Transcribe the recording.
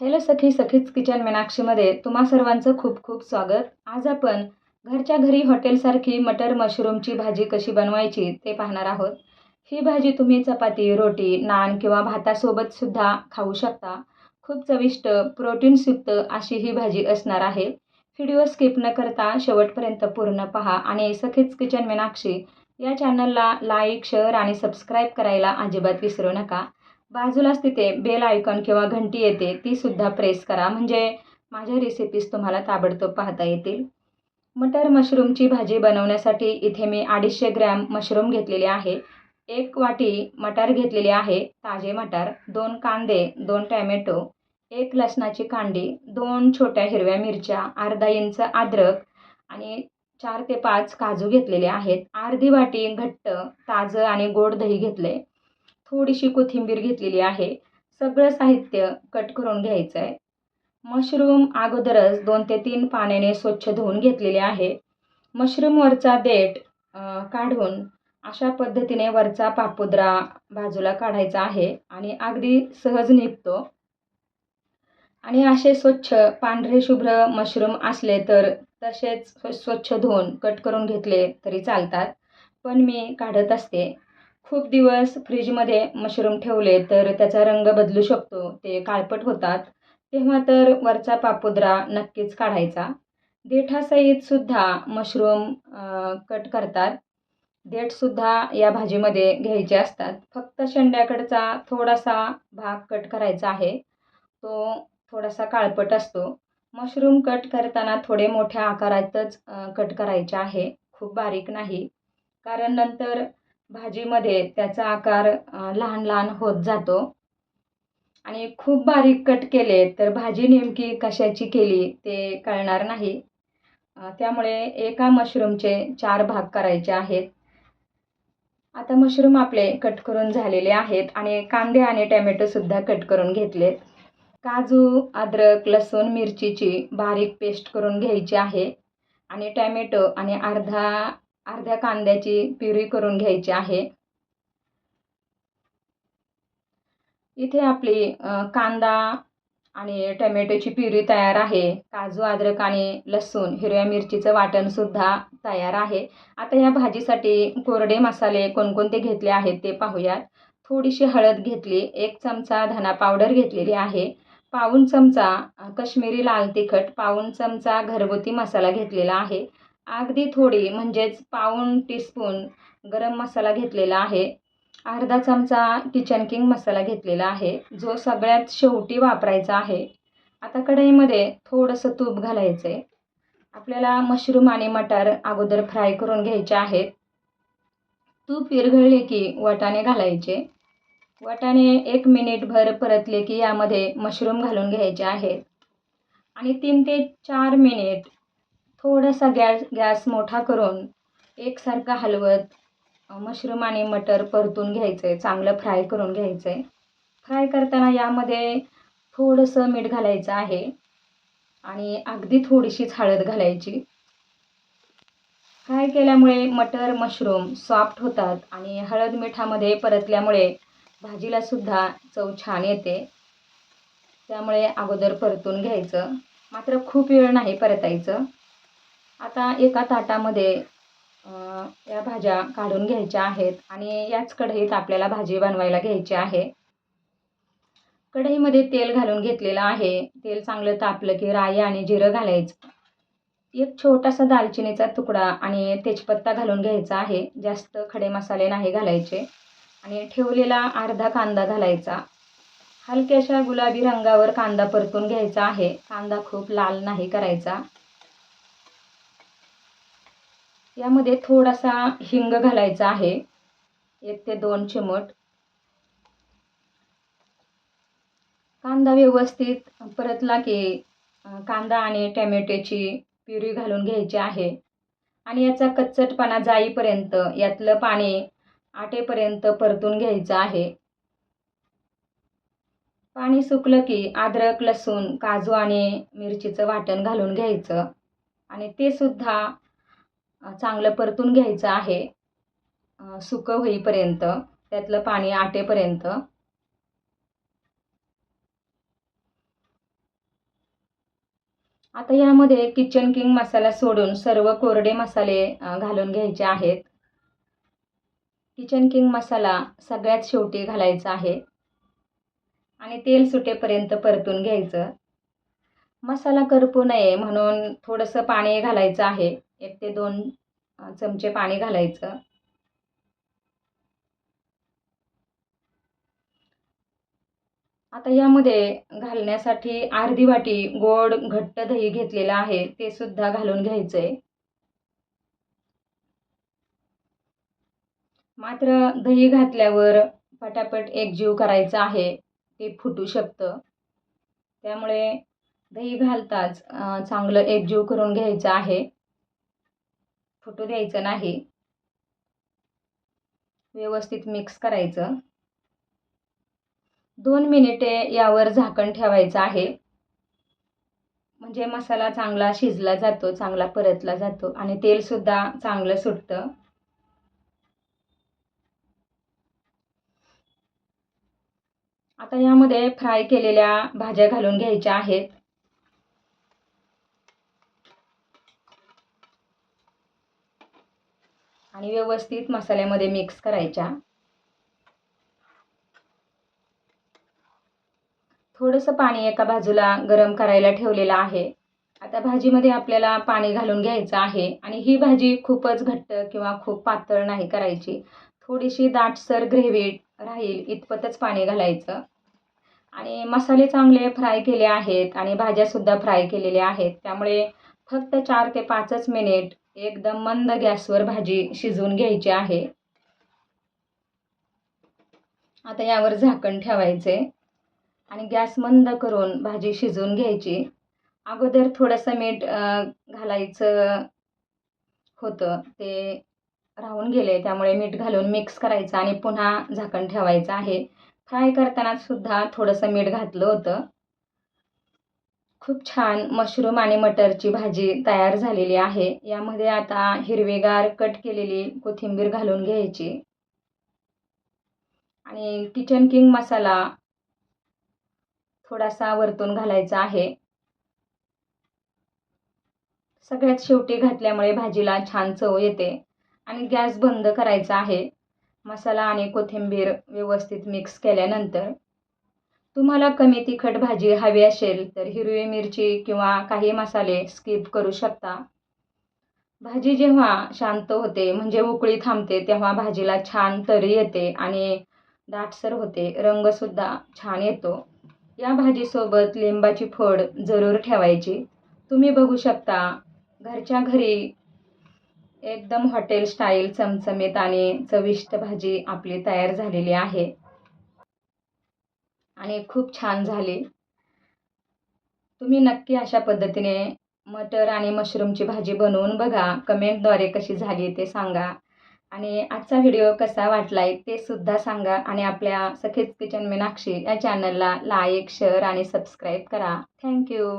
Hello सखी सखीच kitchen मीनाक्षीमध्ये तुम्हा सर्वांचं खूप खूप स्वागत. आज आपण घरच्या घरी हॉटेलसारखी मटर मशरूमची भाजी कशी बनवायची ते पाहणार आहोत. ही भाजी तुम्ही चपाती रोटी नान किंवा भातासोबतसुद्धा खाऊ शकता. खूप चविष्ट प्रोटीन्सयुक्त अशी ही भाजी असणार आहे. व्हिडिओ स्किप न करता शेवटपर्यंत पूर्ण पहा आणि सखीच किचन मीनाक्षी या चॅनलला लाईक शेअर आणि सबस्क्राईब करायला अजिबात विसरू नका. बाजूलाच तिथे बेल आयकॉन किंवा घंटी येते ती सुद्धा प्रेस करा. म्हणजे माझ्या रेसिपीज तुम्हाला ताबडतोब पाहता येतील. मटर मशरूमची भाजी बनवण्यासाठी इथे मी अडीचशे ग्रॅम मशरूम घेतलेले आहे. एक वाटी मटार घेतलेली आहे ताजे मटार दोन कांदे दोन टॅमॅटो एक लसणाची कांडी दोन छोट्या हिरव्या मिरच्या अर्धा इंच अद्रक आणि चार ते पाच काजू घेतलेले आहेत. अर्धी वाटी घट्ट ताजं आणि गोड दही घेतलं थोडीशी कोथिंबीर घेतलेली आहे. सगळं साहित्य कट करून घ्यायचं आहे मशरूम अगोदरच दोन ते तीन पाण्याने स्वच्छ धुवून घेतलेले आहे. मशरूमवरचा देठ काढून अशा पद्धतीने वरचा पापुद्रा बाजूला काढायचा आहे आणि अगदी सहज निघतो. आणि असे स्वच्छ पांढरे शुभ्र मशरूम असले तर तसेच स्वच्छ धुवून कट करून घेतले तरी चालतात. पण मी काढत असते. खूप दिवस फ्रीजमध्ये मशरूम ठेवले तर त्याचा रंग बदलू शकतो ते काळपट होतात. तेव्हा तर वरचा पापुद्रा नक्कीच काढायचा. देठासहितसुद्धा मशरूम कट करतात. देठसुद्धा या भाजीमध्ये घ्यायचे असतात. फक्त शेंड्याकडचा थोडासा भाग कट करायचा आहे. तो थोडासा काळपट असतो. मशरूम कट करताना थोडे मोठ्या आकारातच कट करायचे आहे. खूप बारीक नाही. कारण नंतर भाजीमध्ये त्याचा आकार लहान लहान होत जातो. आणि खूप बारीक कट केले तर भाजी नेमकी कशाची केली ते कळणार नाही. त्यामुळे एका मशरूमचे चार भाग करायचे आहेत. आता मशरूम आपले कट करून झालेले आहेत आणि कांदे आणि टॅमॅटोसुद्धा कट करून घेतलेत काजू अद्रक लसूण मिरचीची बारीक पेस्ट करून घ्यायची आहे. आणि टॅमॅटो आणि अर्धा अर्ध्या कांद्याची प्युरी करून घ्यायची आहे. इथे आपली कांदा आणि टमॅटोची प्युरी तयार आहे. काजू अद्रक आणि लसूण हिरव्या मिरचीचं वाटणसुद्धा तयार आहे. आता या भाजीसाठी कोरडे मसाले कोणकोणते घेतले आहेत ते पाहूयात. थोडीशी हळद घेतली एक चमचा धना पावडर घेतलेली आहे. पाऊण चमचा कश्मीरी लाल तिखट पाऊण चमचा घरगुती मसाला घेतलेला आहे. अगदी थोडी म्हणजेच पाऊण टीस्पून गरम मसाला घेतलेला आहे. अर्धा चमचा किचन किंग मसाला घेतलेला आहे जो सगळ्यात शेवटी वापरायचा आहे. आता कढईमध्ये थोडंसं तूप घालायचं. आहे आपल्याला मशरूम आणि मटार अगोदर फ्राय करून घ्यायचे आहेत. तूप विरघळले की वाटाणे घालायचे. वाटाणे एक मिनिटभर परतले की यामध्ये मशरूम घालून घ्यायचे आहेत. आणि तीन ते चार मिनिट थोडासा गॅस गॅस मोठा करून एकसारखा हलवत मशरूम आणि मटर परतून घ्यायचं आहे चांगलं फ्राय करून घ्यायचं. आहे फ्राय करताना यामध्ये थोडंसं मीठ घालायचं आहे आणि अगदी थोडीशीच हळद घालायची. फ्राय केल्यामुळे मटर मशरूम सॉफ्ट होतात आणि हळद मिठामध्ये परतल्यामुळे भाजीलासुद्धा चव छान येते. त्यामुळे अगोदर परतून घ्यायचं. मात्र खूप वेळ नाही परतायचं. आता एका ताटामध्ये या भाज्या काढून घ्यायच्या आहेत आणि याच कढईत आपल्याला भाजी बनवायला घ्यायची आहे. कढईमध्ये तेल घालून घेतलेलं आहे. तेल चांगलं तापलं की राई आणि जिरं घालायचं. एक छोटासा दालचिनीचा तुकडा आणि तेजपत्ता घालून घ्यायचा आहे. जास्त खडे मसाले नाही घालायचे. आणि ठेवलेला अर्धा कांदा घालायचा. हलक्याशा गुलाबी रंगावर कांदा परतून घ्यायचा आहे. कांदा खूप लाल नाही करायचा. यामध्ये थोडासा हिंग घालायचा आहे. एक ते दोन चिमट. कांदा व्यवस्थित परतला की कांदा आणि टॅमॅटोची प्युरी घालून घ्यायची आहे. आणि याचा कच्चटपणा जाईपर्यंत यातलं पाणी आटेपर्यंत परतून घ्यायचं आहे. पाणी सुकलं की अद्रक लसूण काजू आणि मिरचीचं वाटण घालून घ्यायचं. आणि ते सुद्धा चांगलं परतून घ्यायचं आहे. सुकं होईपर्यंत त्यातलं पाणी आटेपर्यंत. आता यामध्ये किचन किंग मसाला सोडून सर्व कोरडे मसाले घालून घ्यायचे आहेत. किचन किंग मसाला सगळ्यात शेवटी घालायचा आहे. आणि तेल सुटेपर्यंत परतून घ्यायचं. मसाला करपू नये म्हणून थोडंसं पाणी घालायचं आहे. एक ते दोन चमचे पाणी घालायचं. आता यामध्ये घालण्यासाठी अर्धी वाटी गोड घट्ट दही घेतलेलं आहे ते सुद्धा घालून घ्यायचं आहे मात्र दही घातल्यावर पटापट एकजीव करायचं आहे ते फुटू शकतं. त्यामुळे दही घालताच चांगलं एकजीव करून घ्यायचं आहे. फुटू द्यायचं नाही. व्यवस्थित मिक्स करायचं. दोन मिनिटे यावर झाकण ठेवायचं आहे. म्हणजे मसाला चांगला शिजला जातो चांगला परतला जातो आणि तेलसुद्धा चांगलं सुटतं. आता यामध्ये फ्राय केलेल्या भाज्या घालून घ्यायच्या आहेत. आणि व्यवस्थित मसाल्यामध्ये मिक्स करायच्या. थोडंसं पाणी एका बाजूला गरम करायला ठेवलेलं आहे. आता भाजीमध्ये आपल्याला पाणी घालून घ्यायचं आहे आणि ही भाजी खूपच घट्ट किंवा खूप पातळ नाही करायची. थोडीशी दाटसर ग्रेव्ही राहील इतपतच पाणी घालायचं. आणि मसाले चांगले फ्राय केले आहेत आणि भाज्यासुद्धा फ्राय केलेल्या आहेत. त्यामुळे फक्त चार ते पाचच मिनिट एकदम मंद गॅसवर भाजी शिजवून घ्यायची आहे. आता यावर झाकण ठेवायचे आणि गॅस मंद करून भाजी शिजवून घ्यायची. अगोदर थोडंसं मीठ घालायचं होतं ते राहून गेले त्यामुळे मीठ घालून मिक्स करायचं आणि पुन्हा झाकण ठेवायचं आहे. फ्राय करताना सुद्धा थोडंसं मीठ घातलं होतं. खूप छान मशरूम आणि मटरची भाजी तयार झालेली आहे. यामध्ये आता हिरवेगार कट केलेली कोथिंबीर घालून घ्यायची. आणि किचन किंग मसाला थोडासा वरतून घालायचा आहे. सगळ्यात शेवटी घातल्यामुळे भाजीला छान चव येते आणि गॅस बंद करायचा आहे. मसाला आणि कोथिंबीर व्यवस्थित मिक्स केल्यानंतर तुम्हाला कमी तिखट भाजी हवी असेल तर हिरवी मिरची किंवा काही मसाले स्किप करू शकता. भाजी जेव्हा शांत होते म्हणजे उकळी थांबते तेव्हा भाजीला छान तरी येते आणि दाटसर होते रंगसुद्धा छान येतो. या भाजीसोबत लिंबाची फोड जरूर ठेवायची. तुम्ही बघू शकता घरच्या घरी एकदम हॉटेल स्टाईल चमचमीत आणि चविष्ट भाजी आपली तयार झालेली आहे. आणि खूप छान झाली. तुम्ही नक्की अशा पद्धतीने मटर आणि मशरूमची भाजी बनवून बघा. कमेंटद्वारे कशी झाली ते सांगा. आणि आजचा व्हिडिओ कसा वाटलाय ते सुद्धा सांगा. आणि आपल्या सखेत किचन मीनाक्षी या चॅनलला लाईक शेअर आणि सबस्क्राईब करा. Thank you